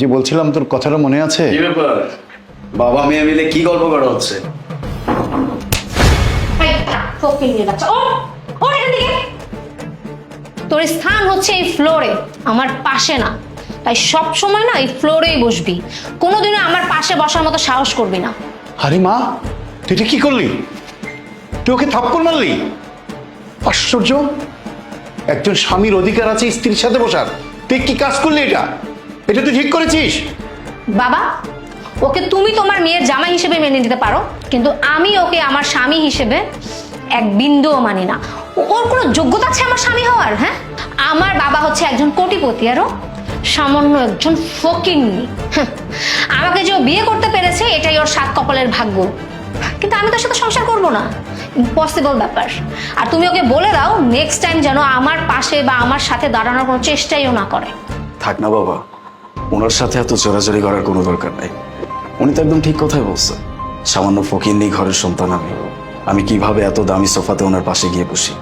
যে বলছিলাম তোর কথাটা মনে আছে? কি ব্যাপার? বাবা মেয়ে মিলে কি গল্প করা হচ্ছে? এই, নিয়ে বাচ্চা ও ও এখান থেকে। তোর স্থান হচ্ছে এই ফ্লোরে আমার পাশে না। তাই সব সময় না এই ফ্লোরেই বসবি। কোনোদিনও আমার পাশে বসার মতো সাহস করবি না। আরে মা তুই এটা কি করলি? তুই ওকে থাপ্পড় মারলি? আশ্চর্য। একজন স্বামীর অধিকার আছে স্ত্রীর সাথে বসার। তুই কি কাজ করলি এটা? এটা তুই ঠিক করেছিস? বাবা ওকে তুমি তোমার মেয়ের জামাই হিসেবে মেনে নিতে পারো কিন্তু আমি ওকে আমার স্বামী হিসেবে এক বিন্দুও মানি না। ও- ওর কোনো যোগ্যতা আছে আমার স্বামী হওয়ার হ্যাঁ? আমার বাবা হচ্ছে একজন কোটিপতি আরও সামান্য একজন ফকিন্নি। হ্যাঁ, আমাকে যে ও বিয়ে করতে পেরেছে এটাই ওর সাত কপালের ভাগ্য। কিন্তু আমি তোর সাথে সংসার করব না। ইম্পসিবল ব্যাপার। আর তুমি ওকে বলে দাও নেক্সট টাইম যেন আমার পাশে বা আমার সাথে দাঁড়ানোর কোনো চেষ্টাইও না করে। থাক না বাবা। ওনার সাথে এত চোরাচুরি করার কোনো দরকার নাই। উনি তো একদম ঠিক কথাই বলছেন। সামান্য ফকির নেই ঘরের সন্তান আমি। আমি কীভাবে এত দামি সোফাতে ওনার পাশে গিয়ে বসি?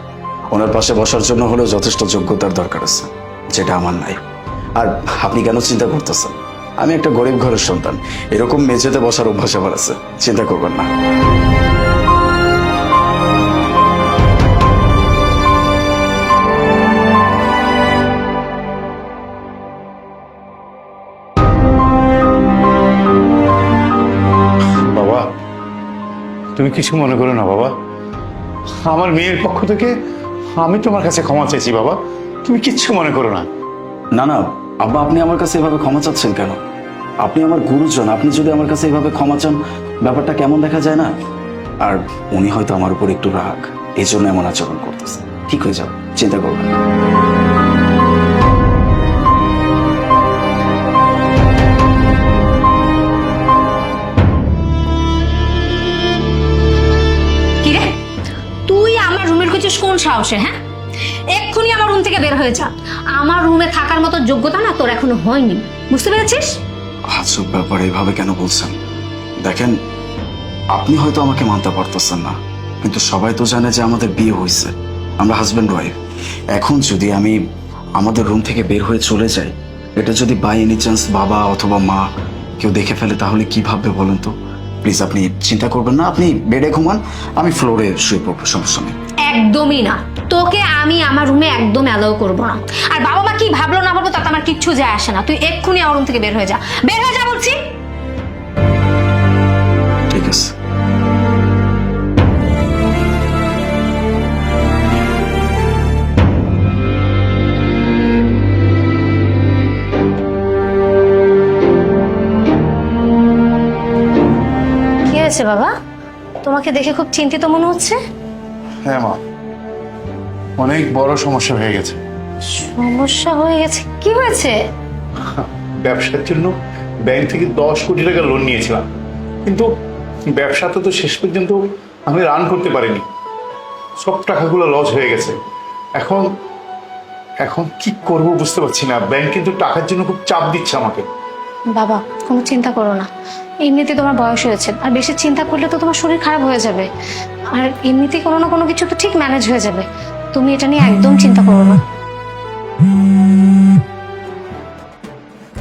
ওনার পাশে বসার জন্য হলেও যথেষ্ট যোগ্যতার দরকার আছে, যেটা আমার নাই। আর আপনি কেন চিন্তা করতেছেন? আমি একটা গরিব ঘরের সন্তান। এরকম মেঝেতে বসার অভ্যাস আমার আছে। চিন্তা করবেন না। তুমি কিছু মনে করো না, বাবা। আমার মেয়ের পক্ষ থেকে আমি তোমার কাছে ক্ষমা চাইছি, বাবা। তুমি কিচ্ছু মনে করো না। না না, আব্বা, আপনি আমার কাছে এভাবে ক্ষমা চাচ্ছেন কেন? আপনি আমার গুরুজন, আপনি যদি আমার কাছে এভাবে ক্ষমা চান, ব্যাপারটা কেমন দেখা যায় না? আর উনি হয়তো আমার উপর একটু রাগ এই জন্য এমন আচরণ করতেছে ঠিক হয়ে যাবে চিন্তা করবেন না। সাহসে হ্যাঁ? এক্ষুনি আমার রুম থেকে বের হয়ে যা। আমার রুমে থাকার মতো যোগ্যতা না তোর এখনও হয়নি। বুঝতে পেরেছিস? আজব ব্যাপার এইভাবে কেন বলছেন? দেখেন, আপনি হয়তো আমাকে মানতে পারতেছেন না, কিন্তু সবাই তো জানে যে আমাদের বিয়ে হয়েছে। আমরা হাজব্যান্ড ওয়াইফ এখন যদি আমি আমাদের রুম থেকে বের হয়ে চলে যাই, এটা যদি বাই এনি চান্স বাবা অথবা মা কেউ দেখে ফেলে, তাহলে কি ভাববে বলুন তো? প্লিজ আপনি চিন্তা করবেন না, আপনি বেডে ঘুমান, আমি ফ্লোরে শুয়ে পড়ব, সমস্যা নেই। একদমই না। তোকে আমি আমার রুমে একদম অ্যালাউ করব না। আর বাবা মা কি ভাবলো না ভাবলো তাতে আমার কিচ্ছু যায় আসে না। তুই এক্ষুনি আমার রুম থেকে বের হয়ে যা। বের হয়ে যা বলছি। ঠিক আছে। বাবা? তোমাকে দেখে খুব চিন্তিত মনে হচ্ছে? হ্যাঁ মা। অনেক বড় সমস্যা হয়ে গেছে। সমস্যা হয়ে গেছে? কি হয়েছে? ব্যবসার জন্য ব্যাংক থেকে দশ কোটি টাকা লোন নিয়েছিলাম। কিন্তু ব্যবসাটা তো শেষ পর্যন্ত আমি রান করতে পারিনি। সব টাকাগুলো লস হয়ে গেছে। এখন এখন কি করব বুঝতে পারছি না। ব্যাংক কিন্তু টাকার জন্য খুব চাপ দিচ্ছে আমাকে। বাবা কোনো চিন্তা করো না। এমনিতে তোমার বয়স হয়েছে। আর বেশি চিন্তা করলে তো তোমার শরীর খারাপ হয়ে যাবে। আর এমনিতে কোনো না কোনো কিছু তো ঠিক ম্যানেজ হয়ে যাবে। তুমি এটা নিয়ে একদম চিন্তা করো না।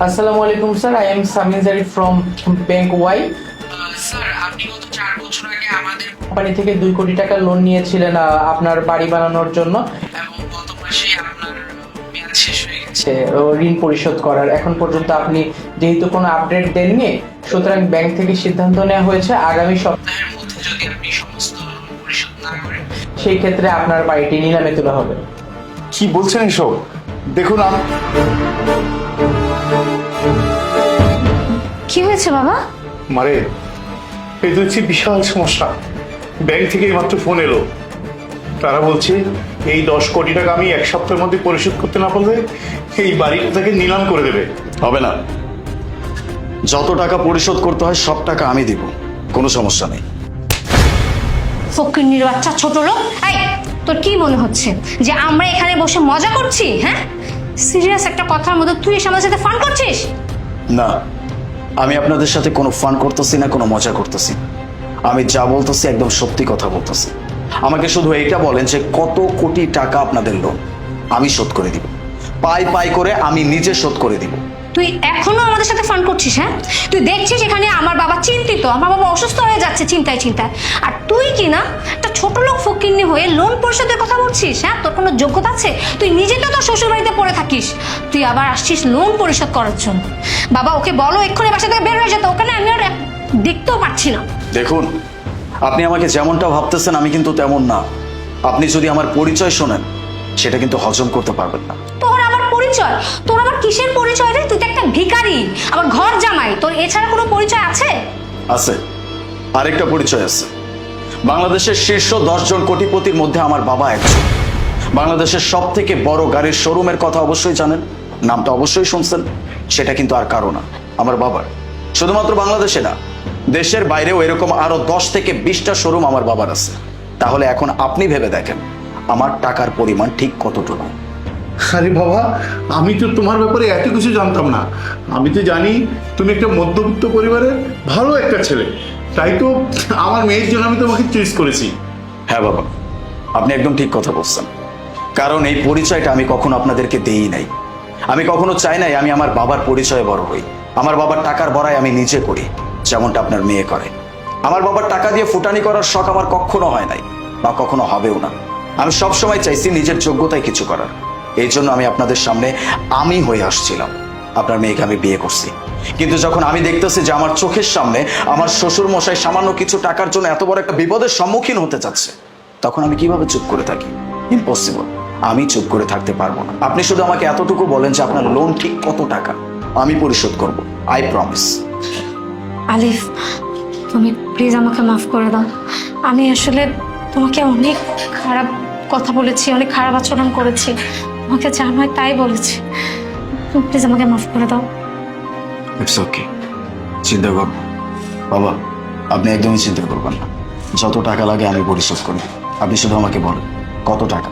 আসসালামু আলাইকুম স্যার। আই এম সামিন জারি ফ্রম ব্যাংক ওয়াই স্যার আপনি গত চার বছর আগে আমাদের কোম্পানি থেকে দুই কোটি টাকা লোন নিয়েছিলেন আপনার বাড়ি বানানোর জন্য। এবং গত মাসে আপনার মেয়াদ শেষ হয়ে গেছে। ঋণ পরিশোধ করার এখন পর্যন্ত আপনি যেহেতু কোনো আপডেট দেননি সুতরাং ব্যাংক থেকে সিদ্ধান্ত নেওয়া হয়েছে আগামী সপ্তাহের মধ্যে যদি আপনি সমস্ত পরিশোধ না করেন সেই ক্ষেত্রে আপনার বাড়িটি নিলামে তোলা হবে। কি বলছেন এসব? দেখুন কি হয়েছে বাবা মারে এই তো হচ্ছে বিশাল সমস্যা। ব্যাংক থেকে মাত্র ফোন এলো। তারা বলছে এই দশ কোটি টাকা আমি এক সপ্তাহের মধ্যে পরিশোধ করতে না পারলে এই বাড়িটা তাকে নিলাম করে দেবে। হবে না। যত টাকা পরিশোধ করতে হয় সব টাকা আমি দিব। কোনো সমস্যা নেই। ফকিন্নির বাচ্চা ছোট লোক। এই তোর কি মনে হচ্ছে যে আমরা এখানে বসে মজা করছি হ্যাঁ? সিরিয়াস একটা কথার মধ্যে তুই এসে আমাদের সাথে ফান করছিস? না আমি আপনাদের সাথে কোনো ফান করতেছি না কোনো মজা করতেছি। আমি যা বলতেছি একদম সত্যি কথা বলতেছি। আমাকে শুধু এটা বলেন যে কত কোটি টাকা আপনাদের লোন আমি শোধ করে দিব। পাই পাই করে আমি নিজে শোধ করে দিব। তুই এখনও আমাদের সাথে ভান করছিস হ্যাঁ? তুই দেখছিস এখানে আমার বাবা চিন্তিত আমার বাবা অসুস্থ হয়ে যাচ্ছে চিন্তায় চিন্তায়। আর তুই কি না একটা ছোট লোক ফকিন্নি হয়ে লোন পরিশোধের কথা বলছিস হ্যাঁ? তোর কোনো যোগ্যতা আছে? তুই নিজে তো তোর শ্বশুর বাড়িতে পড়ে থাকিস। তুই আবার আসছিস লোন পরিশোধ করার জন্য। বাবা ওকে বলো এক্ষুনি বাসা থেকে বের হয়ে যেত ওখানে আমি আর দেখতেও পাচ্ছি না। দেখুন আপনি আমাকে যেমনটা ভাবতেছেন আমি কিন্তু তেমন না। আপনি যদি আমার পরিচয় শোনেন সেটা কিন্তু হজম করতে পারবেন না। তোর পরিচয়? তোর আমার কিসের পরিচয় রে? তুই তো একটা ভিখারি। আমার ঘর জামাই, তোর এছাড়া কোনো পরিচয় আছে? আছে। আরেকটা পরিচয় আছে। বাংলাদেশের শীর্ষ দশজন কোটিপতির মধ্যে আমার বাবা একজন। বাংলাদেশের সব থেকে বড় গাড়ির শোরুমের কথা অবশ্যই জানেন। নামটা অবশ্যই শুনছেন। সেটা কিন্তু আর কারও না, আমার বাবার। শুধুমাত্র বাংলাদেশে না, দেশের বাইরেও এরকম আরও দশ থেকে বিশটা শোরুম আমার বাবার আছে। তাহলে এখন আপনি ভেবে দেখেন, আমার টাকার পরিমাণ ঠিক কতটুকু। আরে বাবা, আমি তো তোমার ব্যাপারে এত কিছু জানতাম না। আমি তো জানি তুমি একটা মধ্যবিত্ত পরিবারের ভালো একটা ছেলে। তাই তো আমার মেয়ের জন্য আমি তোমাকে চুজ করেছি। হ্যাঁ বাবা, আপনি একদম ঠিক কথা বলছেন। কারণ এই পরিচয়টা আমি কখনো আপনাদেরকে দেই নাই। আমি কখনো চাই নাই আমি আমার বাবার পরিচয়ে বড় হই। আমার বাবার টাকার বড়াই আমি নিজে করি, যেমনটা আপনার মেয়ে করে। আমার বাবার টাকা দিয়ে ফুটানি করার শখ আমার কখনো হয় নাই, বা কখনো হবেও না। আমি সব সময় চাইছি নিজের যোগ্যতায় কিছু করার। এই জন্য আমি আপনাদের সামনে আমি হয়ে আসছিলাম। আপনার মেয়েকে আমি বিয়ে করছি। কিন্তু যখন আমি দেখতেছি যে আমার চোখের সামনে আমার শ্বশুর মশাই সামান্য কিছু টাকার জন্য এত বড় একটা বিপদের সম্মুখীন হতে যাচ্ছে তখন আমি কীভাবে চুপ করে থাকি? ইম্পসিবল আমি চুপ করে থাকতে পারব না। আপনি শুধু আমাকে এতটুকু বলেন যে আপনার লোন ঠিক কত টাকা? আমি পরিশোধ করব। আই প্রমিস আলিফ, তুমি প্লিজ আমাকে মাফ করে দাও। আমি আসলে তোমাকে অনেক খারাপ কথা বলেছি, অনেক খারাপ আচরণ করেছি। তোমাকে যা হয় তাই বলেছি। প্লিজ আমাকে মাফ করে দাও। ইটস ওকে চিন্তা কর। বাবা, আপনি একদমই চিন্তা করবেন না। যত টাকা লাগে আমি পরিশোধ করি। আপনি শুধু আমাকে বলেন, কত টাকা?